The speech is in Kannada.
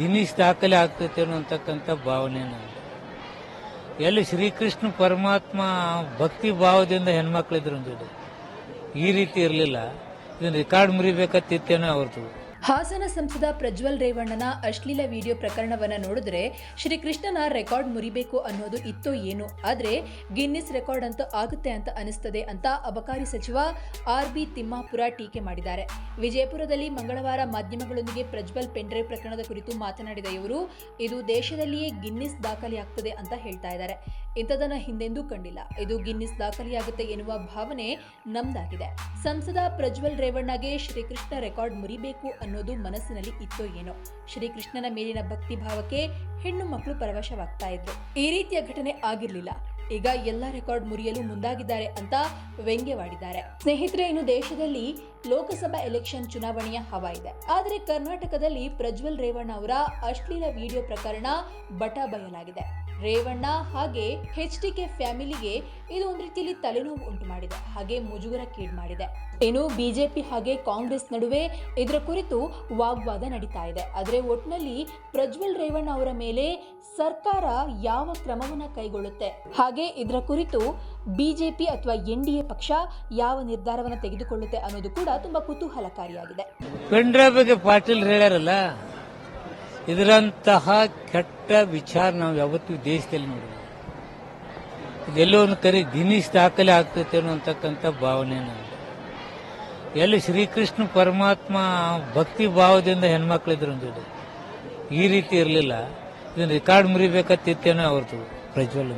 ದಿನೇಶ್ ದಾಖಲೆ ಆಗ್ತೈತೆ ಅನ್ನೋತಕ್ಕಂಥ ಭಾವನೆ ನನಗೆ. ಎಲ್ಲಿ ಶ್ರೀಕೃಷ್ಣ ಪರಮಾತ್ಮ ಭಕ್ತಿ ಭಾವದಿಂದ ಹೆಣ್ಮಕ್ಳಿದ್ರು ಈ ರೀತಿ ಇರಲಿಲ್ಲ. ಇದನ್ನು ರೆಕಾರ್ಡ್ ಮುರಿಬೇಕತ್ತಿತ್ತೇನೋ ಅವ್ರದ್ದು ಹಾಸನ ಸಂಸದ ಪ್ರಜ್ವಲ್ ರೇವಣ್ಣನ ಅಶ್ಲೀಲ ವಿಡಿಯೋ ಪ್ರಕರಣವನ್ನು ನೋಡಿದ್ರೆ ಶ್ರೀಕೃಷ್ಣನ ರೆಕಾರ್ಡ್ ಮುರಿಬೇಕು ಅನ್ನೋದು ಇತ್ತೋ ಏನು? ಆದರೆ ಗಿನ್ನಿಸ್ ರೆಕಾರ್ಡ್ ಅಂತೂ ಆಗುತ್ತೆ ಅಂತ ಅನಿಸ್ತದೆ ಅಂತ ಅಬಕಾರಿ ಸಚಿವ ಆರ್ ಬಿ ತಿಮ್ಮಾಪುರ ಟೀಕೆ ಮಾಡಿದ್ದಾರೆ. ವಿಜಯಪುರದಲ್ಲಿ ಮಂಗಳವಾರ ಮಾಧ್ಯಮಗಳೊಂದಿಗೆ ಪ್ರಜ್ವಲ್ ಪೆಂಡ್ರೆ ಪ್ರಕರಣದ ಕುರಿತು ಮಾತನಾಡಿದ ಇವರು, ಇದು ದೇಶದಲ್ಲಿಯೇ ಗಿನ್ನಿಸ್ ದಾಖಲೆಯಾಗ್ತದೆ ಅಂತ ಹೇಳ್ತಾ ಇದ್ದಾರೆ. ಇಂಥದನ್ನ ಹಿಂದೆಂದೂ ಕಂಡಿಲ್ಲ. ಇದು ಗಿನ್ನಿಸ್ ದಾಖಲೆಯಾಗುತ್ತೆ ಎನ್ನುವ ಭಾವನೆ ನಮ್ದಾಗಿದೆ. ಸಂಸದ ಪ್ರಜ್ವಲ್ ರೇವಣ್ಣಗೆ ಶ್ರೀಕೃಷ್ಣ ರೆಕಾರ್ಡ್ ಮುರಿಬೇಕು ಅನ್ನೋದು ಮನಸ್ಸಿನಲ್ಲಿ ಇತ್ತೋ ಏನೋ. ಶ್ರೀಕೃಷ್ಣನ ಮೇಲಿನ ಭಕ್ತಿ ಭಾವಕ್ಕೆ ಹೆಣ್ಣು ಮಕ್ಕಳು ಪರವಶವಾಗ್ತಾ ಇದ್ರು. ಈ ರೀತಿಯ ಘಟನೆ ಆಗಿರ್ಲಿಲ್ಲ. ಈಗ ಎಲ್ಲ ರೆಕಾರ್ಡ್ ಮುರಿಯಲು ಮುಂದಾಗಿದ್ದಾರೆ ಅಂತ ವ್ಯಂಗ್ಯವಾಡಿದ್ದಾರೆ ಸ್ನೇಹಿತರೆ, ಇನ್ನು ದೇಶದಲ್ಲಿ ಲೋಕಸಭಾ ಎಲೆಕ್ಷನ್ ಚುನಾವಣೆಯ ಹವ ಇದೆ. ಆದರೆ ಕರ್ನಾಟಕದಲ್ಲಿ ಪ್ರಜ್ವಲ್ ರೇವಣ್ಣ ಅವರ ಅಶ್ಲೀಲ ವಿಡಿಯೋ ಪ್ರಕರಣ ಬಟ ಬಯಲಾಗಿದೆ. ರೇವಣ್ಣ ಹಾಗೆ ಹೆಚ್ ಡಿ ಕೆ ಫ್ಯಾಮಿಲಿಗೆ ಇದು ಒಂದು ರೀತಿಯಲ್ಲಿ ತಲೆನೋವು ಉಂಟು ಮಾಡಿದೆ. ಹಾಗೆ ಮುಜುಗರಕ್ಕೀಡು ಮಾಡಿದೆ. ಇನ್ನು ಬಿಜೆಪಿ ಹಾಗೆ ಕಾಂಗ್ರೆಸ್ ನಡುವೆ ಇದರ ಕುರಿತು ವಾಗ್ವಾದ ನಡೀತಾ ಇದೆ. ಆದರೆ ಒಟ್ಟಿನಲ್ಲಿ ಪ್ರಜ್ವಲ್ ರೇವಣ್ಣ ಅವರ ಮೇಲೆ ಸರ್ಕಾರ ಯಾವ ಕ್ರಮವನ್ನು ಕೈಗೊಳ್ಳುತ್ತೆ? ಹಾಗೆ ಇದರ ಕುರಿತು ಬಿಜೆಪಿ ಅಥವಾ ಎನ್ ಡಿ ಎ ಪಕ್ಷ ಯಾವ ನಿರ್ಧಾರವನ್ನು ತೆಗೆದುಕೊಳ್ಳುತ್ತೆ ಅನ್ನೋದು ಕೂಡ ತುಂಬಾ ಕುತೂಹಲಕಾರಿಯಾಗಿದೆ. ಬಗ್ಗೆ ಪಾಟೀಲ್ ಹೇಳ್ಯಾರಲ್ಲ, ಇದರಂತಹ ಕೆಟ್ಟ ವಿಚಾರ ನಾವು ಯಾವತ್ತೂ ದೇಶದಲ್ಲಿ ನೋಡಿಲ್ಲ. ಇದೆಲ್ಲೋ ಒಂದು ಕರೆ ದಿನೇಶ್ ದಾಖಲೆ ಆಗ್ತೈತೆ ಅನ್ನೋತಕ್ಕಂಥ ಭಾವನೆ ಎಲ್ಲಿ ಶ್ರೀಕೃಷ್ಣ ಪರಮಾತ್ಮ ಭಕ್ತಿ ಭಾವದಿಂದ ಹೆಣ್ಮಕ್ಳಿದ್ರು ಈ ರೀತಿ ಇರಲಿಲ್ಲ. ಇದನ್ನ ರೆಕಾರ್ಡ್ ಮುರಿಬೇಕತ್ತಿತ್ತೇನೋ ಅವ್ರದ್ದು ಪ್ರಜ್ವಲ್